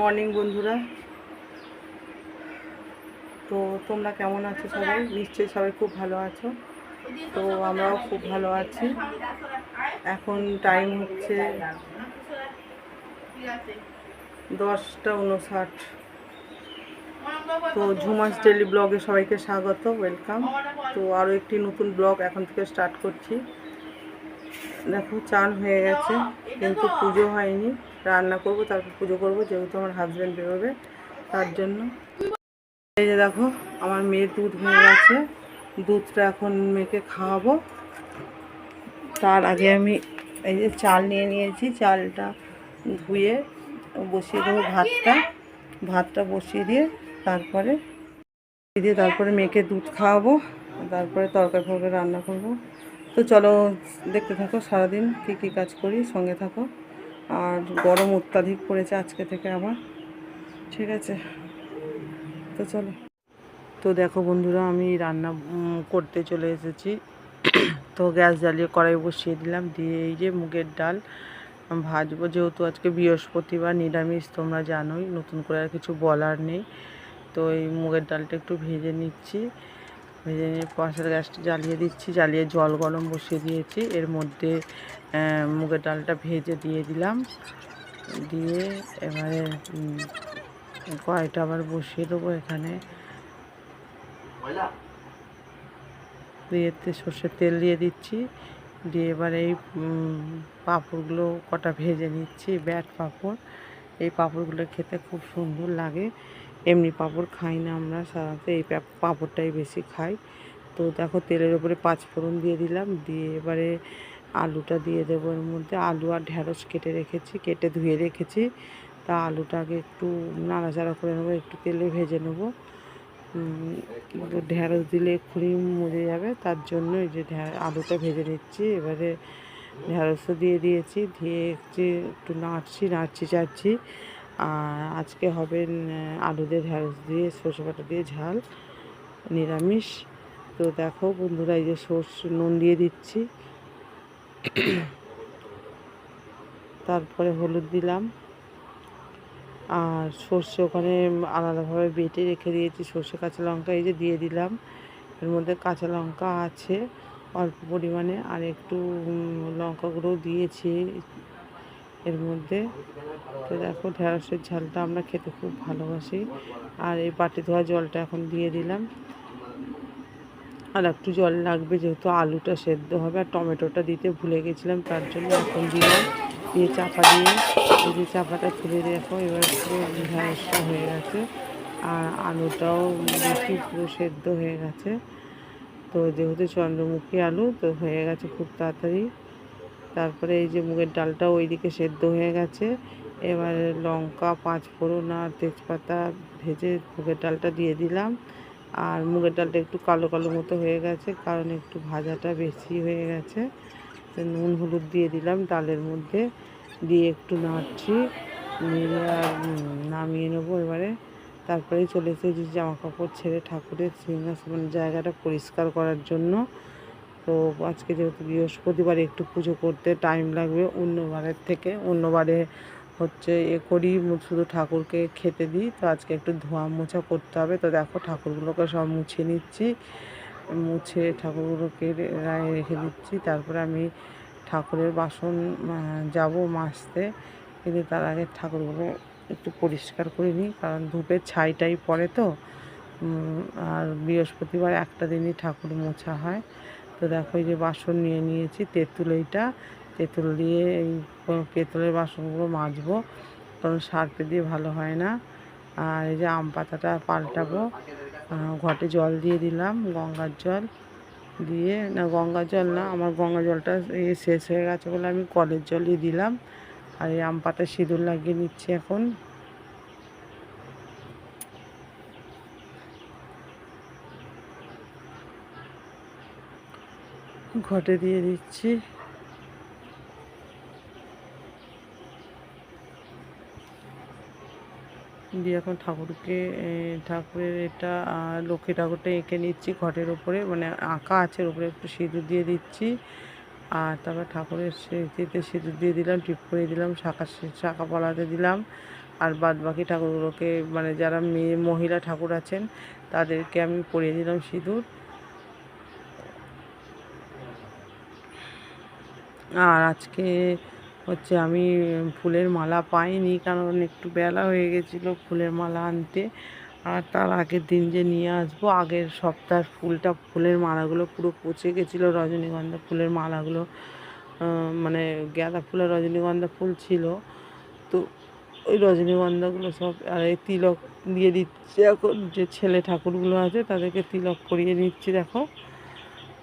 Morning বন্ধুরা। তো তোমরা কেমন আছো সবাই? নিশ্চয়ই সবাই খুব ভালো আছো। তো আমরাও খুব ভালো আছি। এখন টাইম হচ্ছে দশটা উনষাট তো ঝুমাস ডেলি ব্লগে সবাইকে স্বাগত ওয়েলকাম তো আরও একটি নতুন ব্লগ এখন থেকে স্টার্ট করছি। দেখো, চান হয়ে গেছে, কিন্তু পুজো হয়নি। রান্না করব, তারপর পুজো করব, যেহেতু আমার হাজব্যান্ড বেরোবে, তার জন্য। এই যে দেখো, আমার মেয়ের দুধ হয়ে গেছে। দুধটা এখন মেয়েকে খাওয়াবো। তার আগে আমি এই যে চাল নিয়ে নিয়েছি, চালটা ধুয়ে বসিয়ে দেবো ভাতটা। ভাতটা বসিয়ে দিয়ে তারপরে দিয়ে তারপরে মেয়েকে দুধ খাওয়াবো, তারপরে তরকারি ফরকারি রান্না করব। তো চলো দেখতে থাকো সারাদিন কী কী কাজ করি, সঙ্গে থাকো। আর গরম অত্যাধিক পড়েছে আজকে থেকে আবার। ঠিক আছে। তো চলো। তো দেখো বন্ধুরা, আমি রান্না করতে চলে এসেছি। তো গ্যাস জ্বালিয়ে কড়াই বসিয়ে দিলাম। দিয়ে এই যে মুগের ডাল ভাজবো। যেহেতু আজকে বৃহস্পতিবার, নিরামিষ, তোমরা জানোই, নতুন করে আর কিছু বলার নেই। তো এই মুগের ডালটা একটু ভেজে নিচ্ছি। ভেজে নিয়ে পাশের গ্যাসটা জ্বালিয়ে দিচ্ছি। জ্বালিয়ে জল গরম বসিয়ে দিয়েছি। এর মধ্যে মুগের ডালটা ভেজে দিয়ে দিলাম। দিয়ে এবারে কড়াইটা আবার বসিয়ে দেবো এখানে। দিয়ে সর্ষের তেল দিয়ে দিচ্ছি। দিয়ে এবার এই পাঁপড়গুলো কটা ভেজে নিচ্ছি ব্যাট পাঁপড়। এই পাঁপড়গুলো খেতে খুব সুন্দর লাগে। এমনি পাঁপড় খাই না আমরা সাধারণত এই পাঁপড়টাই বেশি খাই। তো দেখো তেলের উপরে পাঁচ ফোড়ন দিয়ে দিলাম। দিয়ে এবারে আলুটা দিয়ে দেবো এর মধ্যে। আলু আর ঢ্যাঁড়স কেটে রেখেছি, কেটে ধুয়ে রেখেছি। তা আলুটাকে একটু নাড়াচাড়া করে নেব, একটু তেলে ভেজে নেব। ঢ্যাঁড়স দিলে এক্ষুনি মরে যাবে, তার জন্য এই যে আলুটা ভেজে নিচ্ছি। এবারে ঢ্যাঁড়সও দিয়ে দিয়েছি, দিয়ে একটু একটু নাড়ছি নাড়ছি, চাড়ছি। আর আজকে হবে আলু দিয়ে ঢ্যাঁড়স দিয়ে সর্ষে বাটা দিয়ে ঝাল, নিরামিষ। তো দেখো বন্ধুরা, এই যে সর্ষে নুন দিয়ে দিচ্ছি। তারপরে হলুদ দিলাম। আর সর্ষে ওখানে আলাদাভাবে বেটে রেখে দিয়েছি, সর্ষে, কাঁচা লঙ্কা এই যে দিয়ে দিলাম। এর মধ্যে কাঁচা লঙ্কা আছে অল্প পরিমাণে, আর একটু লঙ্কা গুঁড়ো দিয়েছি এর মধ্যে। তো দেখো ঢেঁড়সের ঝালটা আমরা খেতে খুব ভালোবাসি। আর এই বাটি ধোয়া জলটা এখন দিয়ে দিলাম। আর একটু জল লাগবে যেহেতু আলুটা সেদ্ধ হবে আর টমেটোটা দিতে ভুলে গেছিলাম, তার জন্য এখন দিলাম। দিয়ে চাপা দিয়ে, এই যে চাপাটা তুলে দেখো, এবার পুরো হয়ে গেছে। আর আলুটাও বেশি পুরো সেদ্ধ হয়ে গেছে। তো যেহেতু চন্দ্রমুখী আলু, তো হয়ে গেছে খুব তাড়াতাড়ি। তারপরে এই যে মুগের ডালটা ওইদিকে সেদ্ধ হয়ে গেছে। এবারে লঙ্কা পাঁচ ফোড়ন আর তেজপাতা ভেজে মুগের ডালটা দিয়ে দিলাম। আর মুগের ডালটা একটু কালো কালো মতো হয়ে গেছে, কারণ একটু ভাজাটা বেশি হয়ে গেছে। নুন হলুদ দিয়ে দিলাম ডালের মধ্যে, দিয়ে একটু নাড়ছি নিয়ে নামিয়ে নেব এবারে। তারপরেই চলে এসেছি জামা কাপড় ছেড়ে ঠাকুরের সিংহাসন জায়গাটা পরিষ্কার করার জন্য। তো আজকে যেহেতু বৃহস্পতিবার একটু পুজো করতে টাইম লাগবে অন্যবারের থেকে, অন্যবারে হচ্ছে এ করি শুধু ঠাকুরকে খেতে দিই। তো আজকে একটু ধোয়া মোছা করতে হবে। তো দেখো ঠাকুরগুলোকে সব মুছে নিচ্ছি। মুছে ঠাকুরগুলোকে রায়ে রেখে দিচ্ছি। তারপরে আমি ঠাকুরের বাসন যাব মাজতে। কিন্তু তার আগে ঠাকুরগুলো একটু পরিষ্কার করে নিই। কারণ ধূপের ছাইটাই পড়ে তো। আর বৃহস্পতিবার একটা দিনই ঠাকুর মোছা হয়। তো দেখো এই যে বাসন নিয়ে নিয়েছি, তেঁতুল এইটা। তেঁতুল দিয়ে এই পেতলের বাসনগুলো মাজবো, কারণ সার্পে দিয়ে ভালো হয় না। আর এই যে আম পাতাটা পাল্টাবো ঘটে জল দিয়ে দিলাম, গঙ্গার জল দিয়ে। না, গঙ্গার জল না, আমার গঙ্গা জলটা শেষ হয়ে গেছে বলে আমি কলের জলই দিলাম। আর এই আম পাতা সিঁদুর লাগিয়ে নিচ্ছি এখন। ঘটে দিয়ে দিচ্ছি। দিয়ে এখন ঠাকুরকে ঠাকুরের এটা লক্ষ্মী ঠাকুরটা এঁকে নিচ্ছি ঘটের ওপরে মানে আঁকা আছে ওপরে একটু সিঁদুর দিয়ে দিচ্ছি। আর তারপর ঠাকুরের স্মৃতিতে সিঁদুর দিয়ে দিলাম, টিপ করে দিলাম, শাঁখা শাঁখা পলাতে দিলাম। আর বাদ বাকি ঠাকুরগুলোকে মানে যারা মেয়ে, মহিলা ঠাকুর আছেন, তাদেরকে আমি পরিয়ে দিলাম সিঁদুর। আর আজকে হচ্ছে আমি ফুলের মালা পাইনি, কারণ একটু বেলা হয়ে গেছিল ফুলের মালা আনতে। আর তার আগের দিন যে নিয়ে আসব, আগের সপ্তাহ ফুলটা, ফুলের মালাগুলো পুরো পচে গেছিল, রজনীগন্ধা ফুলের মালাগুলো মানে গাঁদা ফুলের রজনীগন্ধা ফুল ছিল। তো ওই রজনীগন্ধাগুলো সব, আর এই তিলক দিয়ে দিচ্ছে এখন, যে ছেলে ঠাকুরগুলো আছে তাদেরকে তিলক করিয়ে নিচ্ছি, দেখো।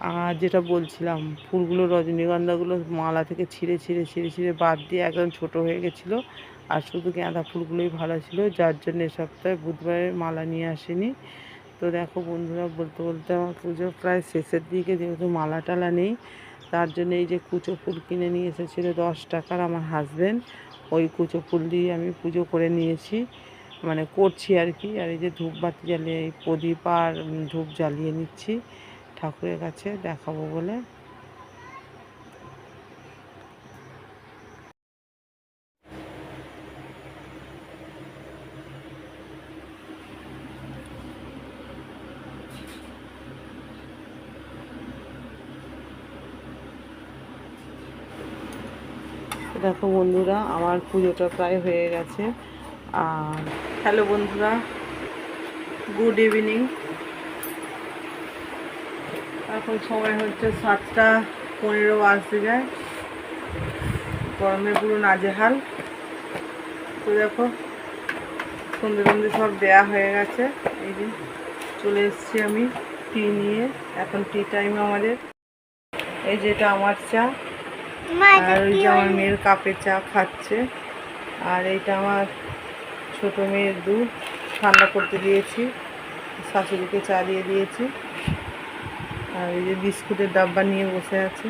আর যেটা বলছিলাম, ফুলগুলো, রজনীগন্ধাগুলো মালা থেকে ছিঁড়ে ছিঁড়ে ছিঁড়ে ছিঁড়ে বাদ দিয়ে একদম ছোট হয়ে গেছিল। আর শুধু গাঁদা ফুলগুলোই ভালো ছিল, যার জন্য এ সপ্তাহে বুধবারে মালা নিয়ে আসেনি। তো দেখো বন্ধুরা, বলতে বলতে আমার পুজো প্রায় শেষের দিকে, যেহেতু মালা টালা নেই, তার জন্য এই যে কুচো ফুল কিনে নিয়ে এসেছিল দশ টাকার আমার হাজবেন্ড ওই কুচো ফুল দিয়ে আমি পুজো করে নিয়েছি। মানে করছি আর কি, আর এই যে ধূপবাতি জ্বালিয়ে, এই প্রদীপ আর ধূপ জ্বালিয়ে নিচ্ছি। ঠাকুরের কাছে দেখাবো বলে। দেখো বন্ধুরা, আমার পুজোটা প্রায় হয়ে গেছে। আর হ্যালো বন্ধুরা, গুড ইভিনিং। এখন সময় হচ্ছে সাতটা পনেরো বাজতে যায়। গরমে পুরো নাজেহাল। তো দেখো সন্ধে সন্ধে সব দেয়া হয়ে গেছে। এই যে চলে এসেছি আমি টি নিয়ে। এখন টি টাইম আমাদের। এই যেটা আমার চা। আর ওই যে আমার মেয়ের কাপে চা খাচ্ছে। আর এইটা আমার ছোট মেয়ের দুধ। ঠান্ডা করতে দিয়েছি। শাশুড়িকে চা দিয়ে দিয়েছি। আর এই যে বিস্কুটের ডাব্বা নিয়ে বসে আছে।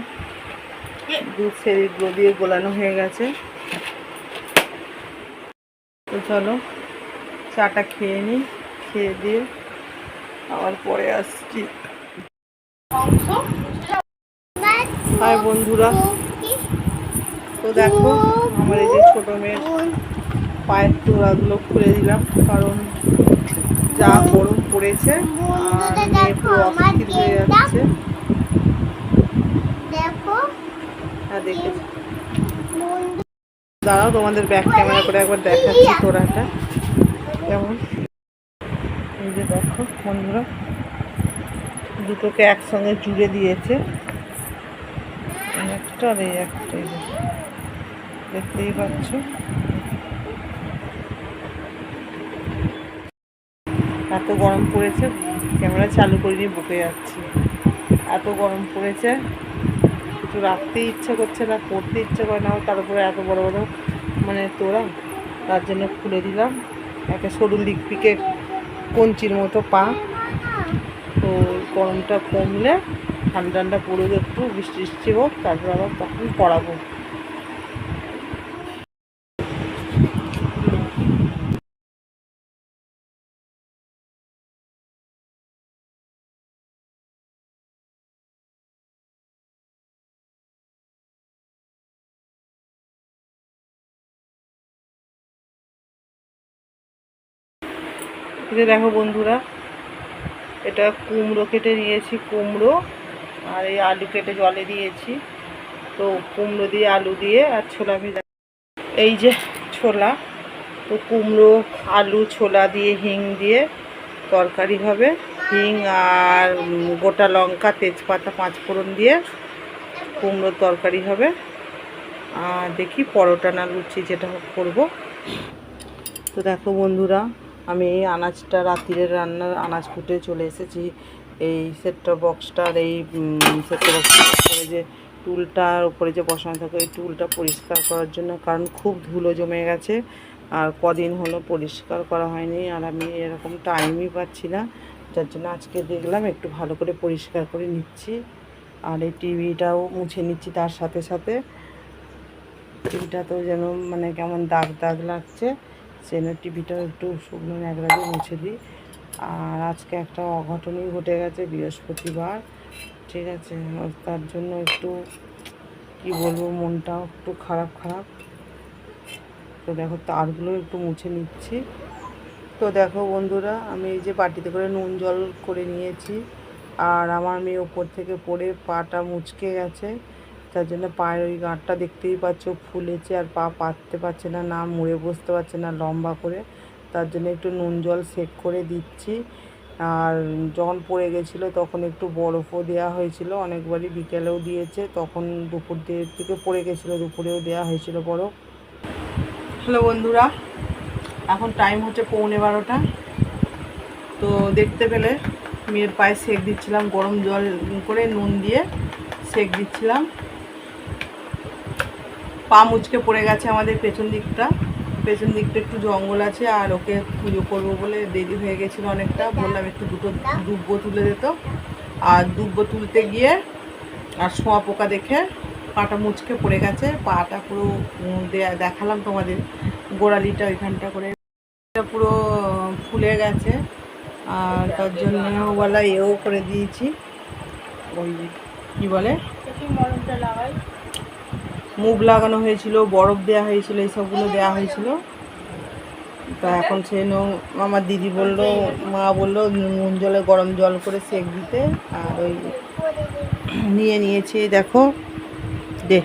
দুধ সেরিগুলো দিয়ে গোলানো হয়ে গেছে। তো চলো, চাটা খেয়ে নিই, খেয়ে দিয়ে আবার পরে আসছি। হাই বন্ধুরা, তো দেখো, আমার এই যে ছোটো মেয়ের পায়ের তোড়াগুলো খুলে দিলাম, কারণ যা গরম পড়েছে হয়ে যাচ্ছে। হ্যাঁ দাঁড়াও তোমাদের ব্যাক ক্যামেরা করে একবার দেখাচ্ছি তোড়াটা কেমন? এই যে দেখো বন্ধুরা দুটোকে একসঙ্গে জুড়ে দিয়েছে। একটা আর এই একটা দেখতেই পাচ্ছ? এত গরম পড়েছে, ক্যামেরা চালু করিনি বকে যাচ্ছি। এত গরম পড়েছে কিছু রাখতে ইচ্ছে করছে না, পড়তে ইচ্ছে করে না, তার উপরে এত বড় বড় মানে তোরা, তার জন্য খুলে দিলাম। একটা সরু লিকপিকে কঞ্চির মতো পা। তো গরমটা কমলে ঠান্ডা ঠান্ডা পড়ুক একটু বৃষ্টি বৃষ্টি হোক, তারপর আবার তখন পড়াবো। যে দেখো বন্ধুরা, এটা কুমড়ো কেটে নিয়েছি, কুমড়ো আর এই আলু কেটে জলে দিয়েছি। তো কুমড়ো দিয়ে আলু দিয়ে আর ছোলা ভেজা। এই যে ছোলা, তো কুমড়ো, আলু, ছোলা দিয়ে, হিং দিয়ে তরকারি হবে। হিং আর গোটা লঙ্কা, তেজপাতা পাঁচ ফোড়ন দিয়ে কুমড়োর তরকারি হবে। আর দেখি পরোটা না লুচি যেটা করব। তো দেখো বন্ধুরা আমি এই আনাজটা রাত্রিরের রান্নার আনাজ কুটে চলে এসেছি। এই সেটটা বক্সটার এই সেটটা বক্সটার উপরে যে টুলটার উপরে যে বসানো থাকে, ওই টুলটা পরিষ্কার করার জন্য, কারণ খুব ধুলো জমে গেছে আর কদিন হলো পরিষ্কার করা হয়নি আর আমি এরকম টাইমই পাচ্ছি না। যার জন্য আজকে দেখলাম একটু ভালো করে পরিষ্কার করে নিচ্ছি আর এই টিভিটাও মুছে নিচ্ছি তার সাথে সাথে। টিভিটা তো যেন মানে কেমন দাগ দাগ লাগছে। সেজন্য টিভিটাও একটু শুকনো ন্যাকড়া দিয়ে মুছে দিই। আর আজকে একটা অঘটনই ঘটে গেছে বৃহস্পতিবার, ঠিক আছে? তার জন্য একটু, কি বলব, মনটাও একটু খারাপ খারাপ। তো দেখো, তারগুলো একটু মুছে নিচ্ছি। তো দেখো বন্ধুরা, আমি এই যে বাটিতে করে নুন জল করে নিয়েছি। আর আমার মেয়ে ওপর থেকে পড়ে পাটা মুচকে গেছে। তার জন্য পায়ের ওই গাঁটটা দেখতেই পাচ্ছ, ফুলেছে আর পা পাততে পারছে না না মুড়ে বসতে পারছে না লম্বা করে। তার জন্য একটু নুন জল সেক করে দিচ্ছি। আর যখন পড়ে গেছিল তখন একটু বরফও দেওয়া হয়েছিল, অনেকবারই বিকেলেও দিয়েছে, তখন দুপুর দিয়ে থেকে পড়ে গেছিল, দুপুরেও দেওয়া হয়েছিল বরফ। হ্যালো বন্ধুরা, এখন টাইম হচ্ছে পৌনে বারোটা। তো দেখতে পেলে মেয়ের পায়ে সেক দিচ্ছিলাম, গরম জল করে নুন দিয়ে সেক দিচ্ছিলাম। পা মুচকে পড়ে গেছে আমাদের পেছন দিকটা। পেছন দিকটা একটু জঙ্গল আছে, আর ওকে পুজো করব বলে দেরি হয়ে গেছিল অনেকটা। বললাম একটু দুটো দুব্বো তুলে দিত আর দুব্বো তুলতে গিয়ে আর শোয়া পোকা দেখে পাটা মুচকে পড়ে গেছে। পাটা পুরো দেখালাম তোমাদের গোড়ালিটা ওইখানটা করে। পুরো ফুলে গেছে। আর তার জন্য ওবেলা এও করে দিয়েছি। ওই কি বলে? মুখ লাগানো হয়েছিল, বরফ দেওয়া হয়েছিল, এইসবগুলো দেওয়া হয়েছিল। তা এখন নো- আমার দিদি বলল, মা বলল, নুন জলে, গরম জল করে সেক দিতে, আর ওই নিয়ে নিয়েছি, দেখো, দে,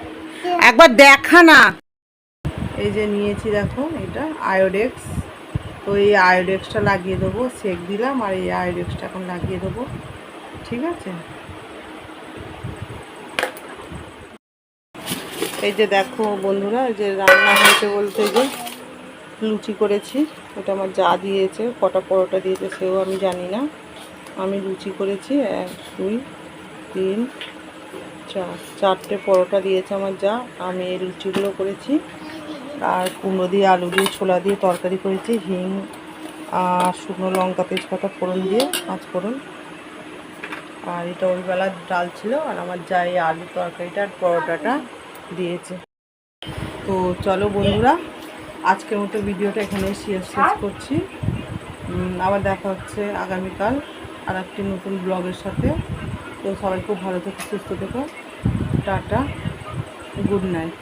একবার দেখা না। এই যে নিয়েছি, দেখো, এটা আয়োডেক্স। তো এই আয়োডেক্সটা লাগিয়ে দেবো, সেক দিলাম, আর এই আয়োডেক্সটা এখন লাগিয়ে দেবো। ঠিক আছে? এই যে দেখো বন্ধুরা, এই যে রান্না হয়েছে বলতে যে লুচি করেছি ওটা আমার যা দিয়েছে, কটা পরোটা দিয়েছে সেও আমি জানি না। আমি লুচি করেছি, এক, দুই, তিন, চার, চারটে পরোটা দিয়েছে আমার যা, আমি এই লুচিগুলো করেছি। আর কুমড়ো দিয়ে, আলু দিয়ে, ছোলা দিয়ে তরকারি করেছি, হিং আর শুকনো লঙ্কা, তেজপাতা, ফোড়ন দিয়ে, পাঁচ ফোড়ন। আর এটা ওই বেলার ডাল ছিল, আর আমার যা এই আলু তরকারিটা আর পরোটাটা দিয়েছে। তো চলো বন্ধুরা, আজকের মতো ভিডিওটা এখানে শেয়ার শেষ করছি। আবার দেখা হচ্ছে আগামীকাল আর একটি নতুন ব্লগের সাথে। তো সবাই খুব ভালো থেকো, সুস্থ থেকো। Tata, good night.